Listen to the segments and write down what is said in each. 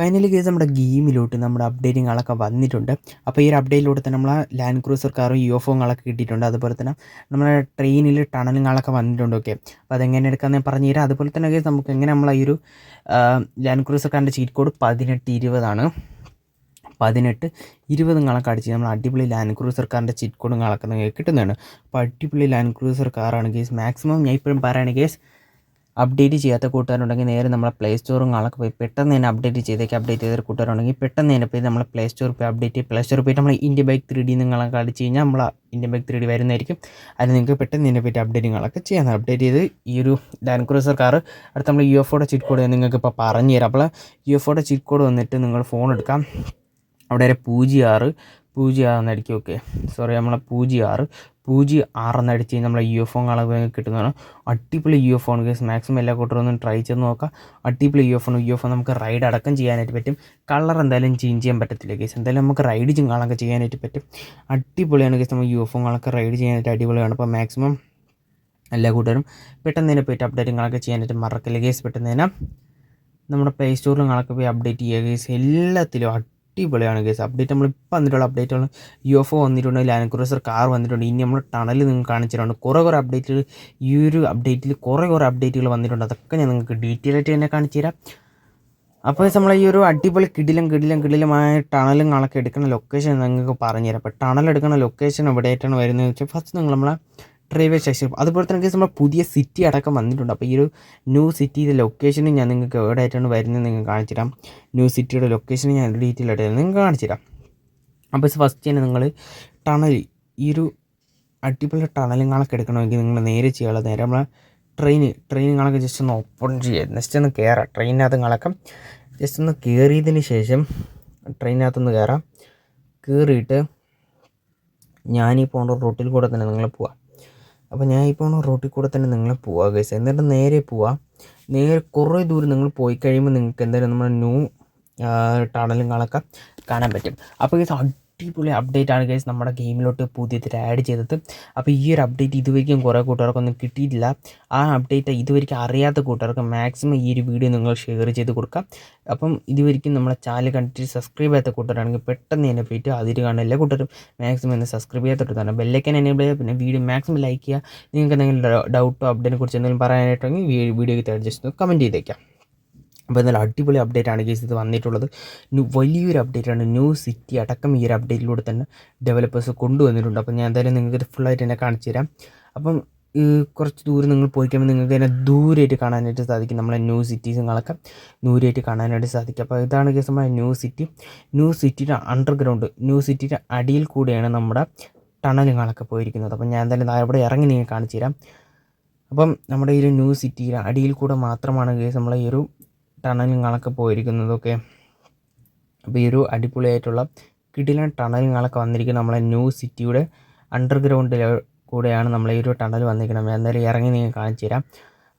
Finally case നമ്മുടെ ഗെയിമിലോട്ട് നമ്മുടെ അപ്ഡേറ്റിങ്ങുകളൊക്കെ വന്നിട്ടുണ്ട്. അപ്പോൾ ഈ ഒരു അപ്ഡേറ്റിലൂടെ തന്നെ നമ്മൾ ലാൻഡ് ക്രൂസർ കാറും യു എഫ് ഒങ്ങളൊക്കെ കിട്ടിയിട്ടുണ്ട്. അതുപോലെ തന്നെ നമ്മുടെ ട്രെയിനിൽ ടണലുകളൊക്കെ വന്നിട്ടുണ്ട്. ഓക്കെ അപ്പോൾ അതെങ്ങനെ എടുക്കാമെന്ന് പറഞ്ഞു തരാം. അതുപോലെ തന്നെ കേസ് നമുക്ക് എങ്ങനെ നമ്മളെ ഈ ഒരു ലാൻഡ് ക്രൂസർ കാറിന്റെ ചീറ്റ് കോഡ് പതിനെട്ട് ഇരുപതാണ് പതിനെട്ട് ഇരുപത് നിങ്ങളൊക്കെ അടിച്ച് നമ്മൾ അടിപൊളി ലാൻഡ് ക്രൂസർ കാറിന്റെ ചീറ്റ് കോഡ് നിങ്ങൾക്ക് കിട്ടുന്നതാണ്. അപ്പോൾ അടിപൊളി ലാൻഡ് ക്രൂസർ കാറാണ് കേസ് മാക്സിമം ഞാൻ ഇപ്പോഴും പറയുകയാണ് കേസ് അപ്ഡേറ്റ് ചെയ്യാത്ത കൂട്ടുകാരുണ്ടെങ്കിൽ നേരെ നമ്മളെ പ്ലേ സ്റ്റോറും കാണൊക്കെ പോയി പെട്ടെന്ന് തന്നെ അപ്ഡേറ്റ് ചെയ്തേക്ക് അപ്ഡേറ്റ് ചെയ്ത കൂട്ടുകാരുണ്ടെങ്കിൽ പെട്ടെന്ന് തന്നെ പോയി നമ്മൾ പ്ലേ സ്റ്റോർ പോയി അപ്ഡേറ്റ് ചെയ്യും. പ്ലേ സ്റ്റോർ പോയിട്ട് നമ്മൾ ഇന്ത്യ ബൈക്ക് ത്രീ ഡി നിങ്ങളൊക്കെ അടിച്ച് കഴിഞ്ഞാൽ നമ്മൾ ഇന്ത്യ ബൈക്ക് ത്രീ ഡി വരുന്നതായിരിക്കും. അതിന് നിങ്ങൾക്ക് പെട്ടെന്ന് തന്നെ പറ്റി അപ്ഡേറ്റിങ്ങളൊക്കെ ചെയ്യാൻ അപ്ഡേറ്റ് ചെയ്ത് ഈ ഒരു ലാൻഡ് ക്രൂസർ കാർ അടുത്ത് നമ്മൾ യു എഫോടെ ചിറ്റ് കോഡ് നിങ്ങൾക്ക് ഇപ്പോൾ പറഞ്ഞു തരാം. അപ്പോൾ യു എഫോടെ ചിറ്റ് കോഡ് വന്നിട്ട് നിങ്ങൾ ഫോൺ എടുക്കാം. അവിടെ വരെ പൂജ്യം ആറ് പൂജ്യം ആറ് എന്നായിരിക്കും ഓക്കെ സോറി നമ്മളെ പൂജ്യം ആറ് പൂജ്യം ആറെന്ന് അടിച്ച് കഴിഞ്ഞാൽ നമ്മളെ യു എഫ് ഒ കാണാൻ കിട്ടുന്നതാണ് അടിപൊളി U F on case maximum എല്ലാ കൂട്ടരും ഒന്ന് ട്രൈ ചെയ്ത് നോക്കാം. അടിപൊളി U F on U F O നമുക്ക് റൈഡ് അടക്കം ചെയ്യാനായിട്ട് പറ്റും. കളർ എന്തായാലും ചേഞ്ച് ചെയ്യാൻ പറ്റത്തില്ല കേസ് എന്തായാലും നമുക്ക് റൈഡ് കാണാനൊക്കെ ചെയ്യാനായിട്ട് പറ്റും. അടിപൊളിയാണ് കേസ് നമ്മൾ യു എഫ് ഓങ്ങളൊക്കെ റൈഡ് ചെയ്യാനായിട്ട് അടിപൊളിയാണ്. അപ്പോൾ മാക്സിമം എല്ലാ കൂട്ടരും പെട്ടെന്ന് തന്നെ പോയിട്ട് അപ്ഡേറ്റുകളൊക്കെ ചെയ്യാനായിട്ട് മറക്കില്ല കേസ് പെട്ടെന്ന് തന്നെ നമ്മുടെ പ്ലേ സ്റ്റോറിൽ നിങ്ങളൊക്കെ പോയി അപ്ഡേറ്റ് ചെയ്യുക കേസ് എല്ലാത്തിലും അടിപൊളിയാണ് കേസ് അപ്ഡേറ്റ് നമ്മൾ ഇപ്പോൾ വന്നിട്ടുള്ള അപ്ഡേറ്റുകൾ യു എഫ് ഒ വന്നിട്ടുണ്ട് ലാൻഡ് ക്രൂസർ കാർ വന്നിട്ടുണ്ട്. ഇനി നമ്മൾ ടണൽ നിങ്ങൾ കാണിച്ചിട്ടുണ്ട്. കുറേ കുറേ അപ്ഡേറ്റുകൾ ഈ ഒരു അപ്ഡേറ്റിൽ കുറേ കുറേ അപ്ഡേറ്റുകൾ വന്നിട്ടുണ്ട്. അതൊക്കെ ഞാൻ നിങ്ങൾക്ക് ഡീറ്റെയിൽ ആയിട്ട് തന്നെ കാണിച്ചു തരാം. അപ്പോൾ നമ്മൾ ഈ ഒരു അടിപൊളി കിടിലും കിടിലും കിടിലുമായ ടണലും കളൊക്കെ എടുക്കുന്ന ലൊക്കേഷൻ നിങ്ങൾക്ക് പറഞ്ഞുതരാം. അപ്പോൾ ടണൽ എടുക്കുന്ന ലൊക്കേഷൻ എവിടെയായിട്ടാണ് വരുന്നത് വെച്ചാൽ ഫസ്റ്റ് നിങ്ങൾ നമ്മളെ റെയിൽവേ സ്റ്റേഷൻ അതുപോലെ തന്നെ കേസ് നമ്മുടെ പുതിയ സിറ്റി അടക്കം വന്നിട്ടുണ്ട്. അപ്പോൾ ഈ ഒരു ന്യൂ സിറ്റിയുടെ ലൊക്കേഷനും ഞാൻ നിങ്ങൾക്ക് എവിടെ ആയിട്ടാണ് വരുന്നത് നിങ്ങൾക്ക് കാണിച്ചുതരാം ന്യൂ സിറ്റിയുടെ ലൊക്കേഷൻ ഞാൻ ഡീറ്റെയിൽ ആയിട്ട് നിങ്ങൾക്ക് കാണിച്ചുതരാം അപ്പോൾ ഫസ്റ്റ് തന്നെ നിങ്ങൾ ടണൽ ഈ ഒരു അടിപൊളി ടണലും കണക്ക് എടുക്കണമെങ്കിൽ നിങ്ങൾ നേരെ ചെയ്യാനുള്ള നേരെ നമ്മളെ ട്രെയിൻ ട്രെയിൻ കണക്ക് ജസ്റ്റ് ഒന്ന് ഓപ്പൺ ചെയ്യുക ജസ്റ്റ് ഒന്ന് കയറാം ട്രെയിനകത്ത് കണക്കം ജസ്റ്റ് ഒന്ന് കയറിയതിന് ശേഷം ട്രെയിനകത്തൊന്ന് കയറാം കയറിയിട്ട് ഞാനീ പോകേണ്ട റൂട്ടിൽ കൂടെ തന്നെ നിങ്ങൾ പോവാം. അപ്പോൾ ഞാൻ ഇപ്പോൾ റോട്ടിൽ കൂടെ തന്നെ നിങ്ങൾ പോവുക ഗൈസ് എന്നിട്ട് നേരെ പോവുക നേരെ കുറേ ദൂരം നിങ്ങൾ പോയി കഴിയുമ്പോൾ നിങ്ങൾക്ക് എന്തായാലും നമ്മുടെ ന്യൂ ടണലും കാണൊക്കെ കാണാൻ പറ്റും. അപ്പോൾ ഗൈസ് അടിപൊളി അപ്ഡേറ്റ് ആണ് ഗൈസ് നമ്മുടെ ഗെയിമിലോട്ട് പുതിയതിൽ ആഡ് ചെയ്തത്. അപ്പോൾ ഈ ഒരു അപ്ഡേറ്റ് ഇതുവരെയും കുറേ കൂട്ടുകാർക്കൊന്നും കിട്ടിയിട്ടില്ല. ആ അപ്ഡേറ്റ് ഇതുവരെയ്ക്കും അറിയാത്ത കൂട്ടുകാർക്ക് മാക്സിമം ഈ ഒരു വീഡിയോ നിങ്ങൾ ഷെയർ ചെയ്ത് കൊടുക്കാം. അപ്പം ഇതുവരെയ്ക്കും നമ്മളെ ചാനൽ കണ്ടിട്ട് സബ്സ്ക്രൈബ് ചെയ്യാത്ത കൂട്ടുകാരാണെങ്കിൽ പെട്ടെന്ന് തന്നെ പോയിട്ട് അതിൽ കാണുന്ന എല്ലാ കൂട്ടരും മാക്സിമം എന്നെ സബ്സ്ക്രൈബ് ചെയ്യാത്തിട്ട് തന്നെ ബെല്ലൈക്കൻ എനേബിൾ ചെയ്യുക. പിന്നെ വീഡിയോ മാക്സിമം ലൈക്ക് ചെയ്യുക. നിങ്ങൾക്ക് എന്തെങ്കിലും ഡൗട്ടോ അപ്ഡേറ്റിനെ കുറിച്ച് എന്തെങ്കിലും പറയാനായിട്ടുണ്ടെങ്കിൽ വീഡിയോയ്ക്ക് ജസ്റ്റ് കമന്റ് ചെയ്തേക്കാം. അപ്പോൾ നല്ല അടിപൊളി അപ്ഡേറ്റ് ആണ് കേസ് ഇത് വന്നിട്ടുള്ളത്. വലിയൊരു അപ്ഡേറ്റ് ആണ്. ന്യൂ സിറ്റി അടക്കം ഈ ഒരു അപ്ഡേറ്റിലൂടെ തന്നെ ഡെവലപ്പേഴ്സ് കൊണ്ടുവന്നിട്ടുണ്ട്. അപ്പോൾ ഞാൻ എന്തായാലും നിങ്ങൾക്ക് ഇത് ഫുള്ളായിട്ട് എന്നെ കാണിച്ചു തരാം. അപ്പം കുറച്ച് ദൂരം നിങ്ങൾ പോയി കഴിയുമ്പോൾ നിങ്ങൾക്ക് തന്നെ ദൂരമായിട്ട് കാണാനായിട്ട് സാധിക്കും. നമ്മളെ ന്യൂ സിറ്റീസുകളൊക്കെ ദൂരമായിട്ട് കാണാനായിട്ട് സാധിക്കും. അപ്പോൾ ഇതാണ് കേസ് നമ്മുടെ ന്യൂ സിറ്റി ന്യൂ സിറ്റിയുടെ അണ്ടർഗ്രൗണ്ട് ന്യൂ സിറ്റിയുടെ അടിയിൽ കൂടെയാണ് നമ്മുടെ ടണലുകളൊക്കെ പോയിരിക്കുന്നത്. അപ്പം ഞാൻ എന്തായാലും അവിടെ ഇറങ്ങി നിങ്ങൾ കാണിച്ചു തരാം. അപ്പം നമ്മുടെ ഈ ഒരു ന്യൂ സിറ്റിയുടെ അടിയിൽ കൂടെ മാത്രമാണ് കേസ് നമ്മളെ ഈ ഒരു ടണലുകളൊക്കെ പോയിരിക്കുന്നതൊക്കെ. അപ്പോൾ ഈ ഒരു അടിപൊളിയായിട്ടുള്ള കിടിലൻ ടണലുകളൊക്കെ വന്നിരിക്കുന്നത് നമ്മളെ ന്യൂ സിറ്റിയുടെ അണ്ടർഗ്രൗണ്ടിൽ കൂടെയാണ് നമ്മളെ ഈ ഒരു ടണൽ വന്നിരിക്കുന്നത്. എന്തായാലും ഇറങ്ങി നിങ്ങൾ കാണിച്ചു തരാം.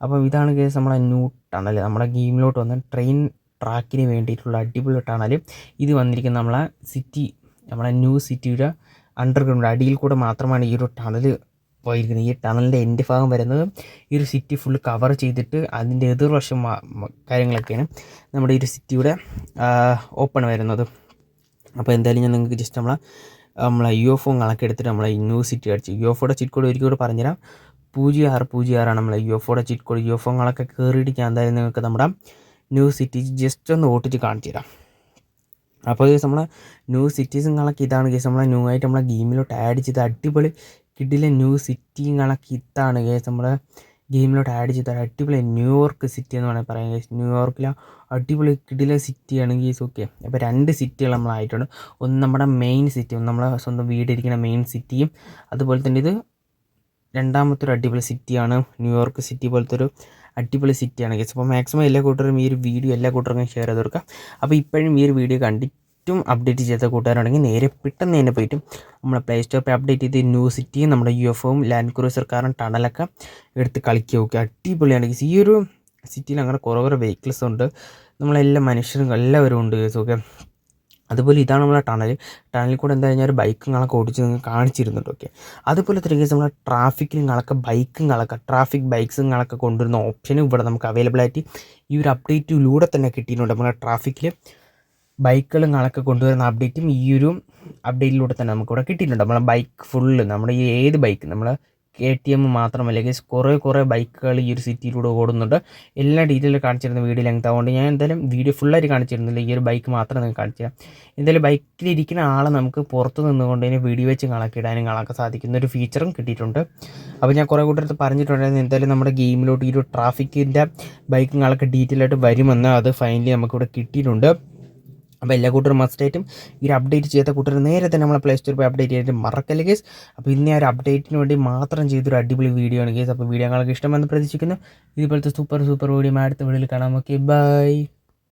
അപ്പം ഇതാണ് കേസ് നമ്മളെ ന്യൂ ടണൽ നമ്മുടെ ഗെയിമിലോട്ട് വന്ന ട്രെയിൻ ട്രാക്കിന് വേണ്ടിയിട്ടുള്ള അടിപൊളി ടണൽ ഇത് വന്നിരിക്കുന്നത് നമ്മളെ സിറ്റി നമ്മളെ ന്യൂ സിറ്റിയുടെ അണ്ടർഗ്രൗണ്ട് അടിയിൽ കൂടെ മാത്രമാണ് ഈ ഒരു ടണൽ പോയിരിക്കുന്നത് ഈ ടണലിന്റെ എന്റെ ഭാഗം വരുന്നത് ഈ ഒരു സിറ്റി ഫുൾ കവർ ചെയ്തിട്ട് അതിന്റെ എതിർവശം കാര്യങ്ങളൊക്കെയാണ് നമ്മുടെ ഈ ഒരു സിറ്റിയുടെ ഓപ്പൺ വരുന്നത്. അപ്പോൾ എന്തായാലും ഞാൻ നിങ്ങൾക്ക് ജസ്റ്റ് നമ്മളെ നമ്മളെ യു എഫ് ഒ കണക്കെടുത്തിട്ട് നമ്മളെ ന്യൂ സിറ്റി അടിച്ച് യു എഫ് ഒയുടെ ചിറ്റ് കോഡ് കൂടെ പറഞ്ഞുതരാം. പൂജ്യം ആറ് പൂജ്യം ആറാണ് നമ്മളെ യു എഫ് ഒയുടെ cheat code U F O കണക്കെ കയറിയിടിക്കാൻ എന്തായാലും നിങ്ങൾക്ക് നമ്മുടെ ന്യൂ സിറ്റി ജസ്റ്റ് ഒന്ന് ഓട്ടിച്ച് കാണിച്ചു തരാം. അപ്പോൾ കേസ് നമ്മളെ ന്യൂ സിറ്റീസും കണക്ക് ഇതാണ് കേസ് നമ്മളെ ന്യൂ ആയിട്ട് നമ്മളെ ഗെയിമിലോട്ട് ആഡ് ചെയ്ത് അടിപൊളി കിഡിലെ ന്യൂ സിറ്റിയും കണക്ക് ഇത്താണ് കേസ് നമ്മൾ ഗെയിമിലോട്ട് ആഡ് ചെയ്ത അടിപൊളി ന്യൂയോർക്ക് സിറ്റി എന്ന് വേണമെങ്കിൽ പറയാം കേസ് ന്യൂയോർക്കിലെ അടിപൊളി കിഡിലെ സിറ്റിയാണ് കേസ് ഓക്കെ അപ്പോൾ രണ്ട് സിറ്റികൾ നമ്മളായിട്ടുണ്ട് ഒന്ന് നമ്മുടെ മെയിൻ സിറ്റി ഒന്ന് നമ്മളെ സ്വന്തം വീടിരിക്കുന്ന മെയിൻ സിറ്റിയും അതുപോലെ തന്നെ ഇത് രണ്ടാമത്തെ ഒരു അടിപൊളി സിറ്റിയാണ് ന്യൂയോർക്ക് സിറ്റി പോലത്തെ ഒരു അടിപൊളി സിറ്റിയാണ് കേസ് അപ്പോൾ മാക്സിമം എല്ലാ കൂട്ടരും ഈ ഒരു വീഡിയോ എല്ലാ കൂട്ടർക്കും ഷെയർ ചെയ്ത് കൊടുക്കുക അപ്പോൾ ഇപ്പോഴും ഈ ഒരു വീഡിയോ കണ്ടിട്ട് ഏറ്റവും അപ്ഡേറ്റ് ചെയ്ത കൂട്ടുകാരുണ്ടെങ്കിൽ നേരെ പെട്ടെന്ന് തന്നെ പോയിട്ട് നമ്മളെ പ്ലേ സ്റ്റോപ്പ് അപ്ഡേറ്റ് ചെയ്ത് ന്യൂ സിറ്റിയും നമ്മുടെ U F O land cruiser കാറും ടണലൊക്കെ എടുത്ത് കളിക്കുക നോക്കുക അടിപൊളിയാണ് ഈ ഒരു സിറ്റിയിൽ അങ്ങനെ കുറേ കുറേ വെഹിക്കിൾസ് ഉണ്ട്. നമ്മളെല്ലാ മനുഷ്യരും എല്ലാവരും ഉണ്ട് ഓക്കെ അതുപോലെ ഇതാണ് നമ്മളെ ടണൽ ടണലിൽ കൂടെ എന്താ കഴിഞ്ഞാൽ ബൈക്കും കളൊക്കെ ഓടിച്ച് നിങ്ങൾ കാണിച്ചിരുന്നുണ്ട് ഓക്കെ അതുപോലെ തന്നെ കേസ് നമ്മളെ ട്രാഫിക്കിലും കളൊക്കെ ബൈക്കും ട്രാഫിക് ബൈക്സും കൊണ്ടുവരുന്ന ഓപ്ഷനും ഇവിടെ നമുക്ക് അവൈലബിൾ ആയിട്ട് ഈ ഒരു അപ്ഡേറ്റിലൂടെ തന്നെ കിട്ടിയിട്ടുണ്ട് നമ്മളെ ട്രാഫിക്കിൽ ബൈക്കുകളും കളൊക്കെ കൊണ്ടുവരുന്ന അപ്ഡേറ്റും ഈ ഒരു അപ്ഡേറ്റിലൂടെ തന്നെ നമുക്കിവിടെ കിട്ടിയിട്ടുണ്ട്. നമ്മളെ ബൈക്ക് ഫുള്ള് നമ്മുടെ ഈ ഏത് ബൈക്ക് നമ്മൾ കെ ടി എം മാത്രമല്ല ഗൈസ് കുറേ കുറേ ബൈക്കുകൾ ഈ ഒരു സിറ്റിയിലൂടെ ഓടുന്നുണ്ട്. എല്ലാ ഡീറ്റെയിൽ കാണിച്ചിരുന്ന വീഡിയോ ലെങ്ത് ആവുകൊണ്ട് ഞാൻ എന്തായാലും വീഡിയോ ഫുള്ളായിട്ട് കാണിച്ചിരുന്നില്ല. ഈ ഒരു ബൈക്ക് മാത്രം നിങ്ങൾക്ക് കാണിച്ചു തരാം. എന്തായാലും ബൈക്കിലിരിക്കുന്ന ആളെ നമുക്ക് പുറത്ത് നിന്നുകൊണ്ട് തന്നെ വീഡിയോ വെച്ച് കളക്കിടാനും കളക്കാൻ സാധിക്കുന്ന ഒരു ഫീച്ചറും കിട്ടിയിട്ടുണ്ട്. അപ്പോൾ ഞാൻ കുറേ കൂട്ടർ പറഞ്ഞിട്ടുണ്ടായിരുന്നു എന്തായാലും നമ്മുടെ ഗെയിമിലോട്ട് ഈ ഒരു ട്രാഫിക്കിന്റെ ബൈക്കും കളൊക്കെ ഡീറ്റെയിൽ ആയിട്ട് വരുമെന്ന്. അത് ഫൈനലി നമുക്കിവിടെ കിട്ടിയിട്ടുണ്ട്. അപ്പോൾ എല്ലാ കൂട്ടരും മസ്റ്റായിട്ടും ഈ ഒരു അപ്ഡേറ്റ് ചെയ്യാത്ത കൂട്ടർ നേരെ തന്നെ നമ്മളെ പ്ലേ സ്റ്റോറിൽ പോയി അപ്ഡേറ്റ് ചെയ്തിട്ട് മറക്കല്ല കേസ് അപ്പോൾ ഇന്ന് ആ ഒരു അപ്ഡേറ്റിന് വേണ്ടി മാത്രം ചെയ്തൊരു അടിപൊളി വീഡിയോ ആണ് കേസ് അപ്പോൾ വീഡിയോ നിങ്ങൾക്ക് ഇഷ്ടമെന്ന് പ്രതീക്ഷിക്കുന്നു. ഇതുപോലത്തെ സൂപ്പർ സൂപ്പർ വീഡിയോ അടുത്ത വീഡിയോയിൽ കാണാം. Okay bye